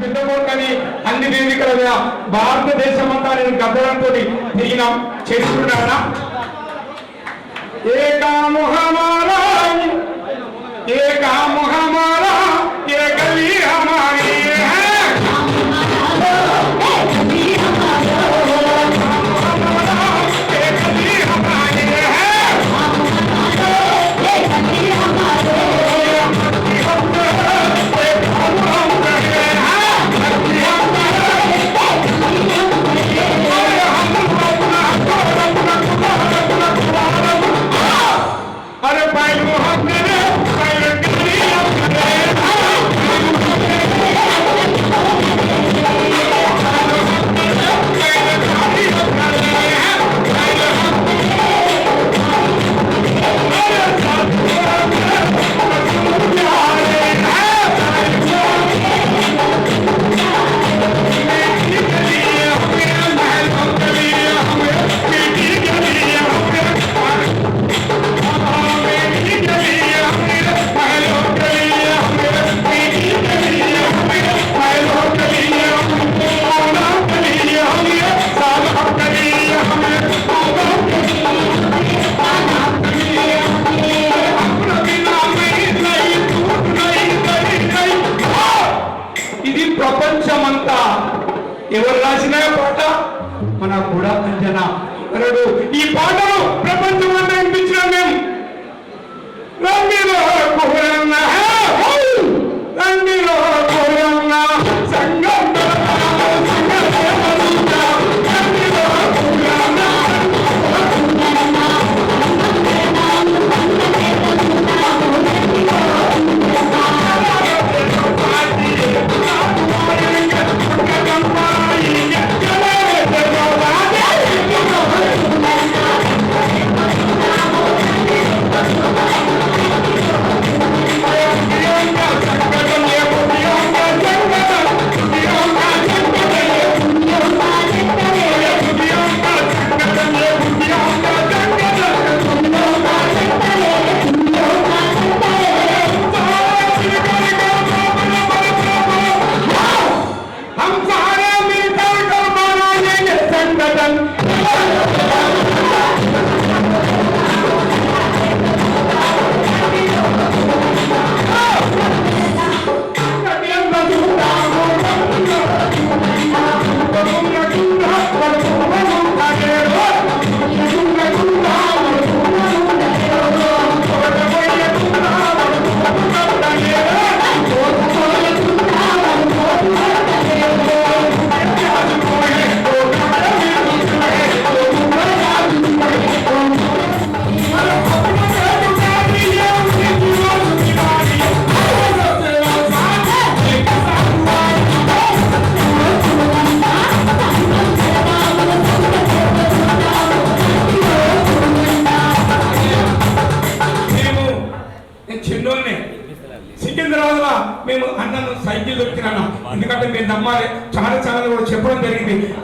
పెద్ద అన్ని వేదికల మీద భారతదేశం అంతా నేను గద్దరంతో తిరిగిన చేసుకున్నాడా ఏకా ముహమారా ఏకా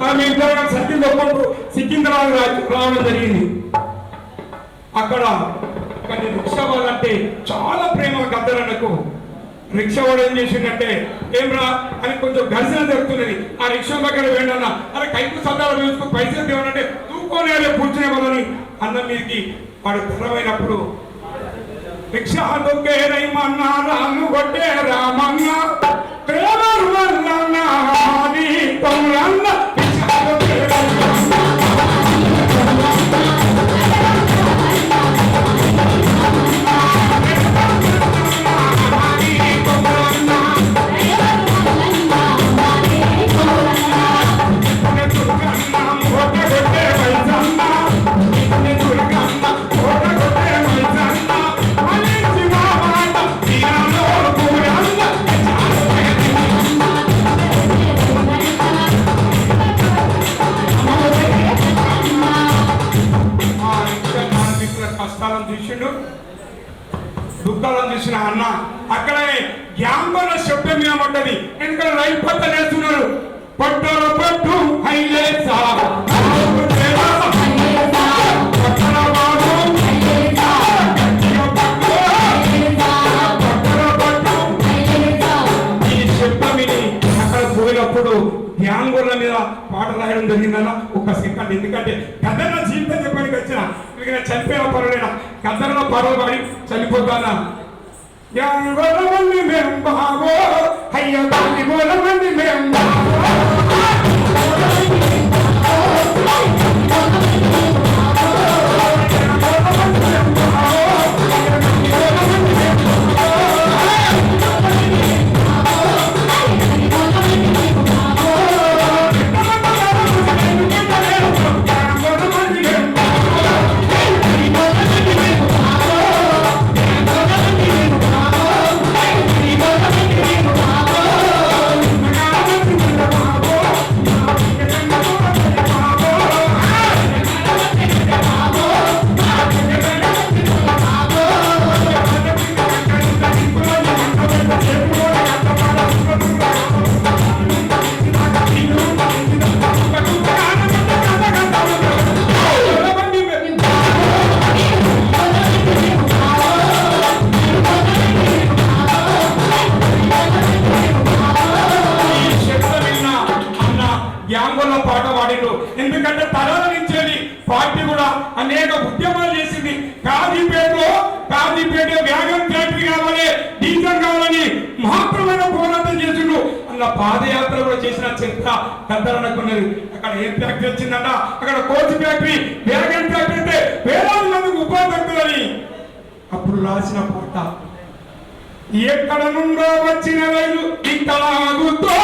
జరిగింది ఆ ఇద్దరు సికింద్రాబాద్ రావడం జరిగింది. అక్కడ కానీ రిక్షా వాళ్ళంటే చాలా ప్రేమ గద్దరన్నకు రిక్షావాడు ఏం చేసిందంటే ఏం రా అని కొంచెం ఘర్షణ జరుగుతున్నది. ఆ రిక్షా దగ్గర వెళ్ళన్న అరే కైపు సదాలు వేసుకు పైసలు తేవాలంటే తూకోనే కూర్చునే వాళ్ళని అన్న మీదకి వాడు ధరమైనప్పుడు రిక్షా దొక్కే రైమన్నా రాము కొట్టే రామన్నా. ప్రేమ కష్టాలను తీసిండు దుఃఖాలను తీసిన అన్న. అక్కడే యాంబల శబ్దం ఏమంటది ఎందుకంటే రైలు పట్ట వేస్తున్నారు. పట్టుల పట్టు హైలే సార్ అక్కడ మీద పాట రాయడం జరిగిందన్న ఒక సెకండ్. ఎందుకంటే మిగిలిన చనిపోయిన పర్వాలేనా కథన పర్వ పడి చనిపోతానా? యాంగోల మంది మేము బాగో అయ్య బాగి మంది మేము బాబో? చేసిండు పాదయాత్ర కూడా చేసిన చరిత్ర కద్దరనుకున్నది అక్కడ ఏం ఫ్యాక్టరీ వచ్చిందంట అక్కడ కోచ్ ఫ్యాక్టరీ వేగన్ ఫ్యాక్టరీ అంటే వేలాది మందికి ఉపాధి దొరుకుతుందని. అప్పుడు రాసిన పాట ఎక్కడ నుండో వచ్చిన రైలు ఇట్టాగుతో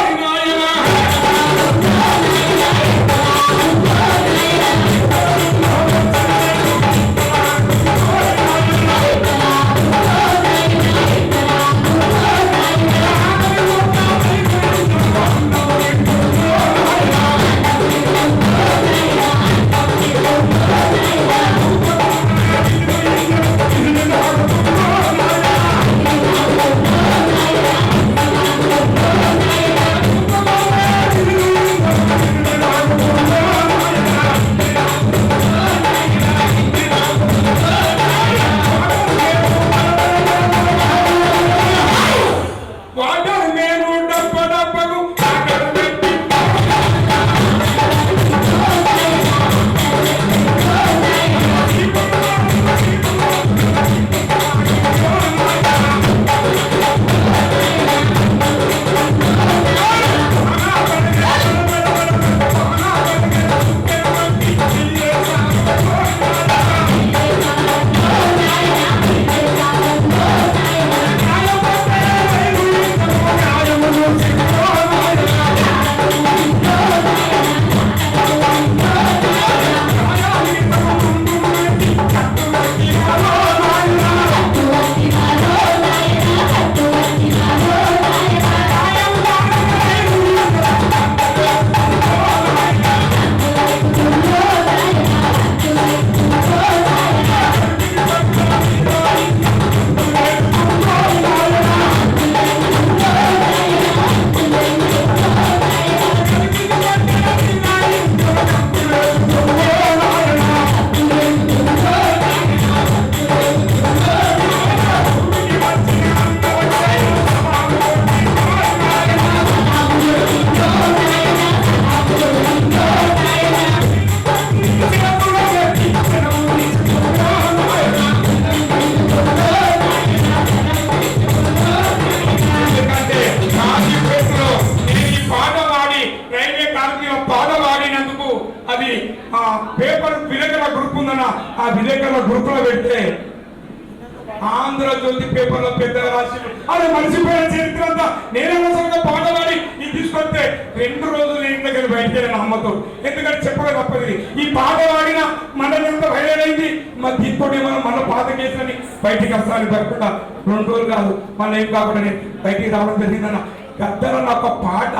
బయటికి ఎందుకంటే చెప్పక తప్పది ఈ పాట వాడిన మన ఎంత భయమైంది మా దీంతోనే మనం మన పాత కేసులని బయటికి వస్తాను కాకుండా రెండు రోజులు కాదు మన ఏం కాకుండా బయటికి రావడం జరిగిందన్న. పెద్దల ఒక పాట.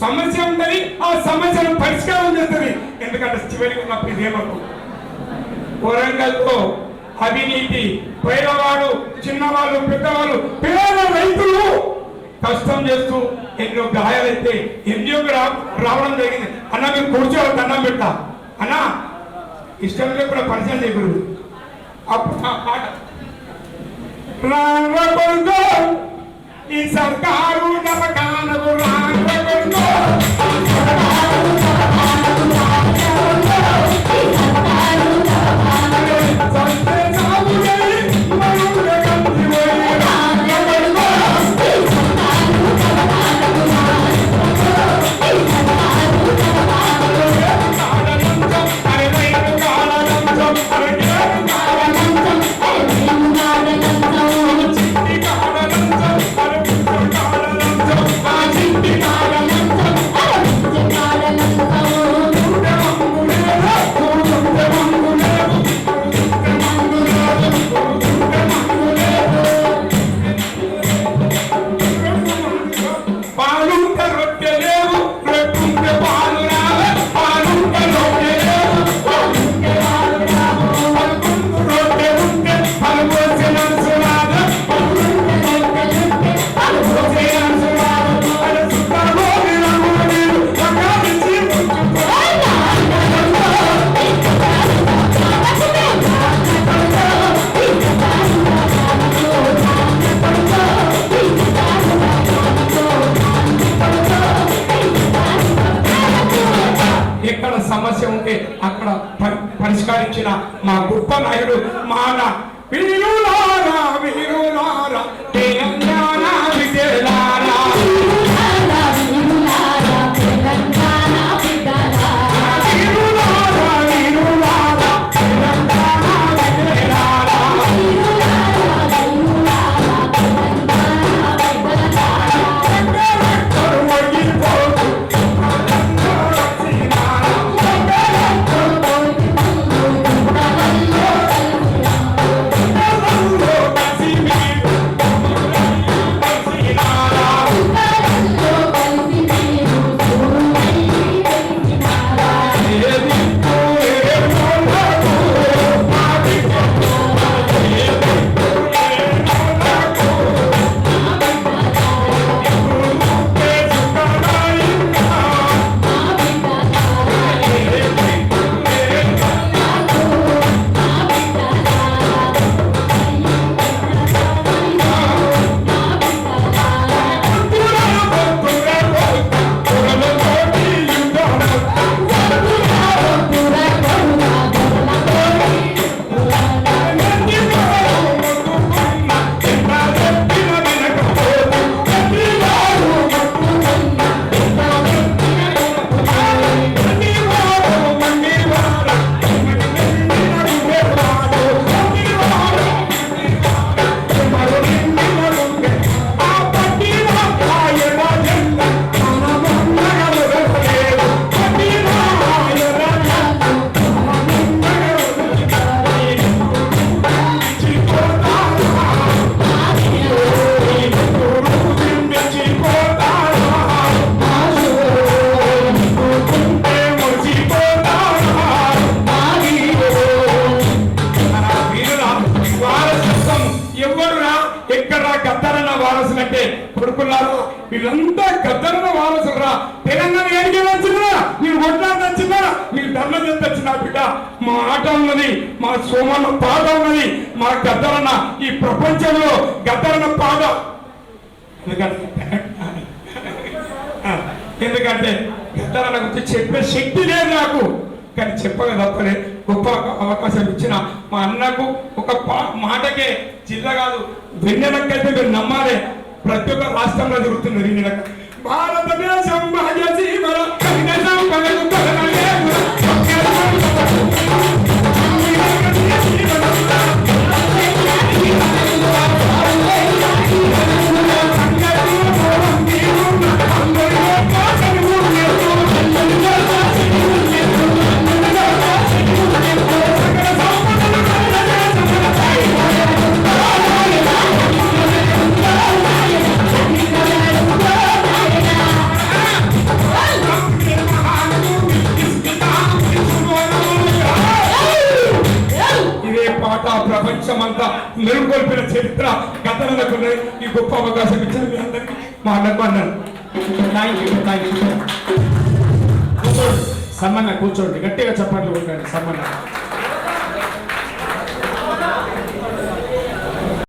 సమస్య ఉందని ఆ సమస్యను పరిష్కారం చేస్తుంది. ఎందుకంటే చివరికి ఉన్నప్పుడు ఇదేమనుకో వరంగల్తో అవినీతి పేదవాడు చిన్నవాళ్ళు పెద్దవాళ్ళు పేద రైతులు కష్టం చేస్తూ ఎన్నో గాయాలైతే ఎన్నో రా రావడం జరిగింది. అన్న మీరు కూర్చోవాలి దండం పెట్టా అన్న ఇష్టం కూడా పరిచయం చేయకూడదు. అప్పుడు ఆ పాట రామ ఈ సర్కారు నమ్మకాలకు రామ నాయుడు ధర్మ చెప్పచ్చు నా బిడ్డ మా ఆట ఉన్నది మా సోమన్న పాట ఉన్నది మా గద్దరన్న ఈ ప్రపంచంలో గద్దరన్న పాట ఎందుకంటే ఎందుకంటే గద్దరన్న గురించి చెప్పే శక్తి లేదు నాకు. కానీ చెప్పక తప్పలే గొప్ప అవకాశం ఇచ్చిన మా అన్నకు ఒక పా- మాటకే జిల్లా కాదు వెన్నెలకైతే మీరు నమ్మాలి. ప్రతి ఒక్క రాష్ట్రంలో జరుగుతుంది వెన్నెలక. భారతదేశం వాళ్ళకు మా అన్నాను థ్యాంక్ యూ థ్యాంక్ యూ కూర్చోండి. సమ్మన్న కూర్చోండి. గట్టిగా చెప్పండి కొట్టండి సమ్మన్న.